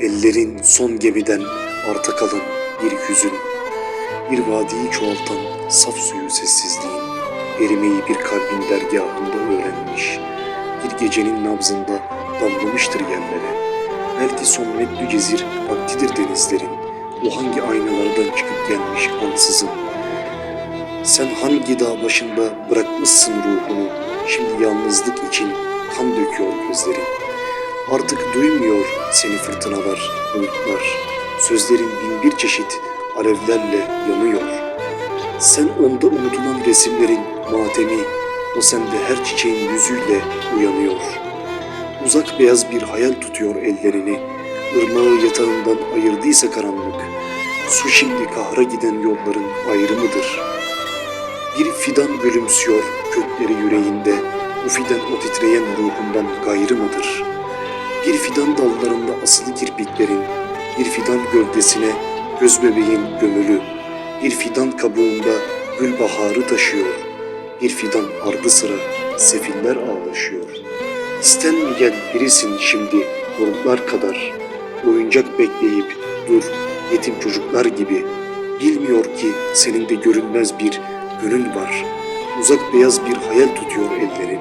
Ellerin son gemiden arta kalan bir hüzün. Bir vadiyi çoğaltan saf suyu sessizliğin. Erimeyi bir kalbin dergahında öğrenmiş. Bir gecenin nabzında damlamıştır yerlere. Belki son meddü cezir vaktidir denizlerin. O hangi aynalardan çıkıp gelmiş ansızın. Sen hangi dağ başında bırakmışsın ruhunu. Şimdi yalnızlık için kan döküyor gözlerin. Artık duymuyor seni fırtınalar, bulutlar. Sözlerin bin bir çeşit alevlerle yanıyor. Sen onda unutulan resimlerin matemi, o sende her çiçeğin yüzüyle uyanıyor. Uzak beyaz bir hayal tutuyor ellerini, ırmağı yatağından ayırdıysa karanlık. Su şimdi kahra giden yolların ayrımıdır. Bir fidan gülümsüyor kökleri yüreğinde, bu fidan o titreyen ruhundan gayrı mıdır? Bir fidan dallarında asılı kirpiklerin, bir fidan gövdesine göz bebeğin gömülü, bir fidan kabuğunda gül baharı taşıyor, bir fidan ardı sıra sefiller ağlaşıyor. İstenmeyen birisin şimdi bulutlar kadar, oyuncak bekleyip dur yetim çocuklar gibi. Bilmiyor ki senin de görünmez bir gönül var, uzak beyaz bir hayal tutuyor ellerini.''